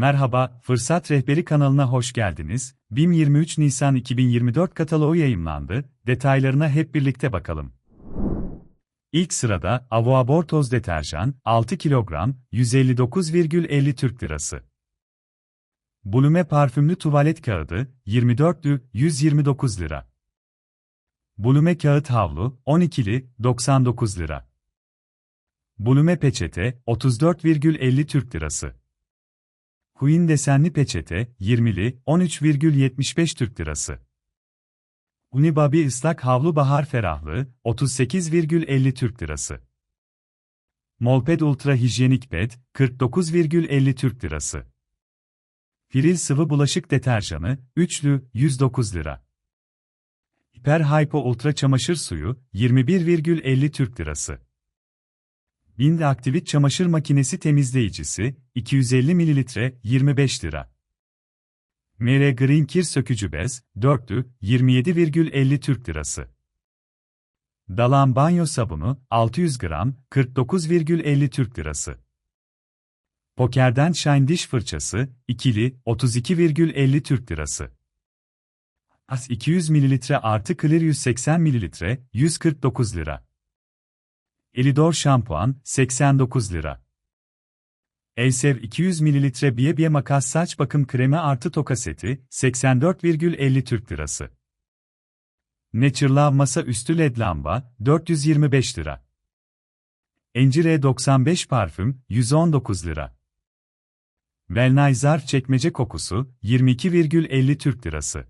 Merhaba, Fırsat Rehberi kanalına hoş geldiniz. BİM 23 Nisan 2024 kataloğu yayımlandı. Detaylarına hep birlikte bakalım. İlk sırada Avoabor toz deterjan 6 kilogram 159,50 Türk lirası. Bulume parfümlü tuvalet kağıdı 24'lü 129 lira. Bulume kağıt havlu 12'li 99 lira. Bulume peçete 34,50 Türk lirası. Queen desenli peçete 20'li 13,75 Türk lirası. Unibabi ıslak havlu bahar ferahlığı 38,50 Türk lirası. Molped Ultra hijyenik ped 49,50 Türk lirası. Firil sıvı bulaşık deterjanı üçlü 109 lira. Hiper Hypo Ultra çamaşır suyu 21,50 Türk lirası. Bind Aktivit çamaşır makinesi temizleyicisi 250 ml 25 lira. Mere Green Kir sökücü bez 4'lü 27,50 Türk lirası. Dalan banyo sabunu 600 gram 49,50 Türk lirası. Poker'den Shine diş fırçası ikili 32,50 Türk lirası. As 200 ml artı Clear 180 ml 149 lira. Elidor şampuan 89 lira. Elsev 200 ml Biye makas saç bakım kremi artı toka seti 84,50 Türk lirası. Naturelove masa üstü led lamba 425 lira. Encire 95 parfüm 119 lira. Velnay zarf çekmece kokusu 22,50 Türk lirası.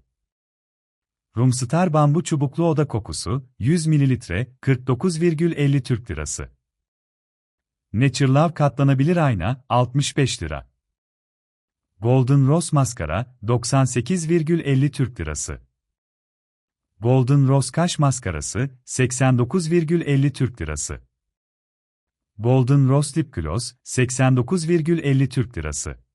Rumstar bambu çubuklu oda kokusu 100 ml 49,50 Türk lirası. Naturelove katlanabilir ayna 65 lira. Golden Rose maskara 98,50 Türk lirası. Golden Rose kaş maskarası 89,50 Türk lirası. Golden Rose Lip Gloss 89,50 Türk lirası.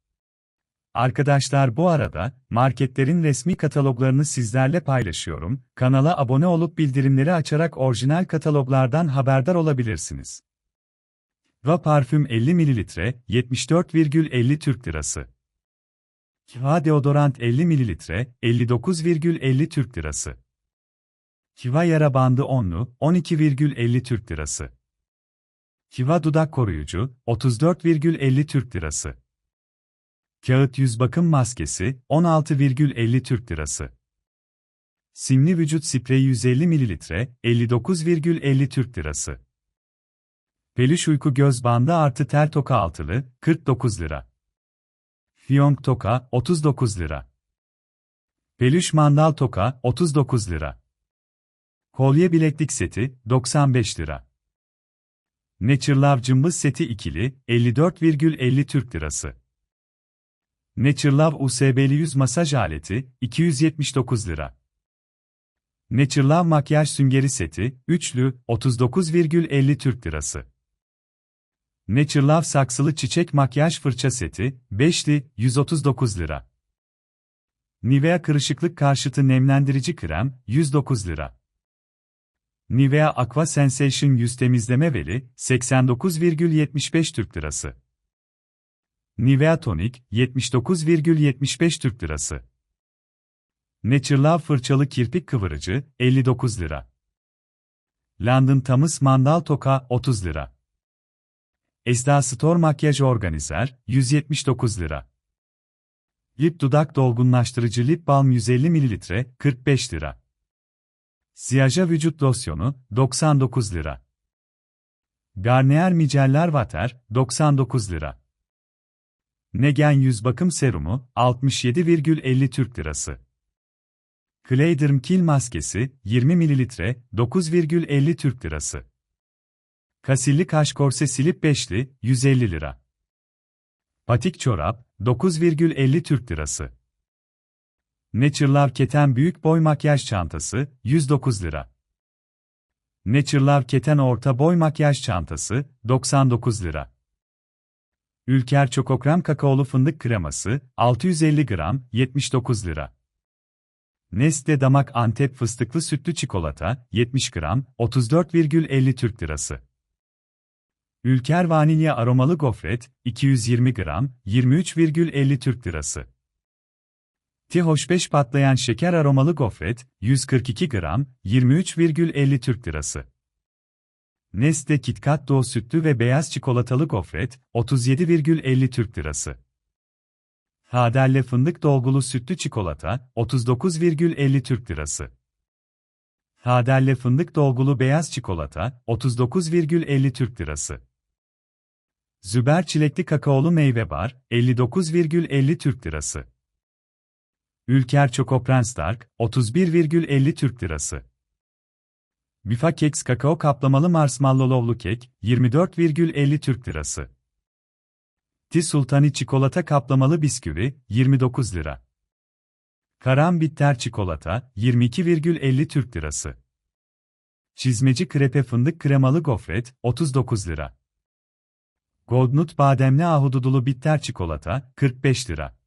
Arkadaşlar bu arada, marketlerin resmi kataloglarını sizlerle paylaşıyorum. Kanala abone olup bildirimleri açarak orijinal kataloglardan haberdar olabilirsiniz. Va parfüm 50 ml 74,50 Türk lirası. Kiva deodorant 50 ml 59,50 Türk lirası. Kiva yara bandı 10'lu 12,50 Türk lirası. Kiva dudak koruyucu 34,50 Türk lirası. Kağıt yüz bakım maskesi 16,50 Türk lirası. Simli vücut spreyi 150 ml 59,50 Türk lirası. Peluş uyku göz bandı artı tel toka altılı 49 lira. Fiyonk toka 39 lira. Peluş mandal toka 39 lira. Kolye bileklik seti 95 lira. Naturelove cımbız seti ikili 54,50 Türk lirası. Naturelove USB'li yüz masaj aleti 279 lira. Naturelove makyaj süngeri seti üçlü 39,50 Türk lirası. Naturelove saksılı çiçek makyaj fırça seti 5'li 139 lira. Nivea kırışıklık karşıtı nemlendirici krem 109 lira. Nivea Aqua Sensation yüz temizleme veli 89,75 Türk lirası. Nivea Tonic 79,75 Türk lirası. Naturelove fırçalı kirpik kıvırıcı 59 lira. London Thames mandal toka 30 lira. Esda Store makyaj organizer 179 lira. Lip dudak dolgunlaştırıcı lip balm 150 ml 45 lira. Siyaja vücut losyonu 99 lira. Garnier miceller water 99 lira. Negen yüz bakım serumu 67,50 Türk lirası. Clayderm kil maskesi 20 ml 9,50 Türk lirası. Kasilli kaş korse silip beşli 150 lira. Patik çorap 9,50 Türk lirası. Naturelove keten büyük boy makyaj çantası 109 lira. Naturelove keten orta boy makyaj çantası 99 lira. Ülker Çokokrem kakaolu fındık kreması 650 gram 79 lira. Nestle Damak Antep fıstıklı sütlü çikolata 70 gram 34,50 Türk lirası. Ülker vanilya aromalı gofret, 220 gram, 23,50 Türk Lirası. Tihoş 5 patlayan şeker aromalı gofret, 142 gram, 23,50 Türk Lirası. Nestle KitKat Doğu sütlü ve beyaz çikolatalı gofret, 37,50 Türk Lirası. Haderle fındık dolgulu sütlü çikolata, 39,50 Türk Lirası. Haderle fındık dolgulu beyaz çikolata, 39,50 Türk Lirası. Züber çilekli kakaolu meyve bar, 59,50 Türk Lirası. Ülker Choco Prens Dark, 31,50 Türk Lirası. Bifa Keks kakao kaplamalı marshmallowlu kek, 24,50 Türk Lirası. Ti Sultani çikolata kaplamalı bisküvi, 29 lira. Karam bitter çikolata, 22,50 Türk Lirası. Çizmeci krepe fındık kremalı gofret, 39 lira. Goldnut bademli ahududulu bitter çikolata, 45 lira.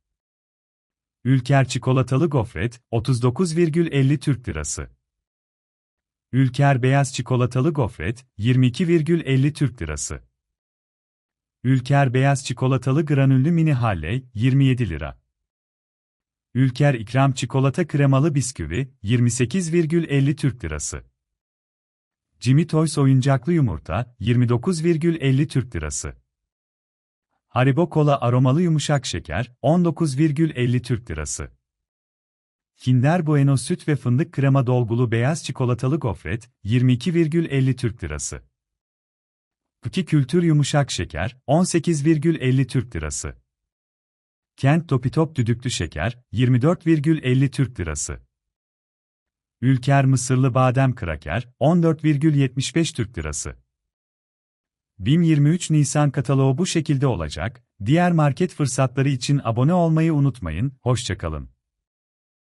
Ülker çikolatalı gofret, 39,50 Türk Lirası. Ülker beyaz çikolatalı gofret, 22,50 Türk Lirası. Ülker beyaz çikolatalı granüllü mini halley, 27 lira. Ülker ikram çikolata kremalı bisküvi, 28,50 Türk Lirası. Jimmy Toys oyuncaklı yumurta, 29,50 Türk Lirası. Haribo kola aromalı yumuşak şeker, 19,50 Türk Lirası. Kinder Bueno süt ve fındık krema dolgulu beyaz çikolatalı gofret, 22,50 Türk Lirası. Puki Kültür Yumuşak Şeker, 18,50 Türk Lirası. Kent Topitop Düdüklü Şeker, 24,50 Türk Lirası. Ülker Mısırlı Badem Kraker, 14,75 Türk Lirası. BİM 23 Nisan kataloğu bu şekilde olacak, diğer market fırsatları için abone olmayı unutmayın, hoşçakalın.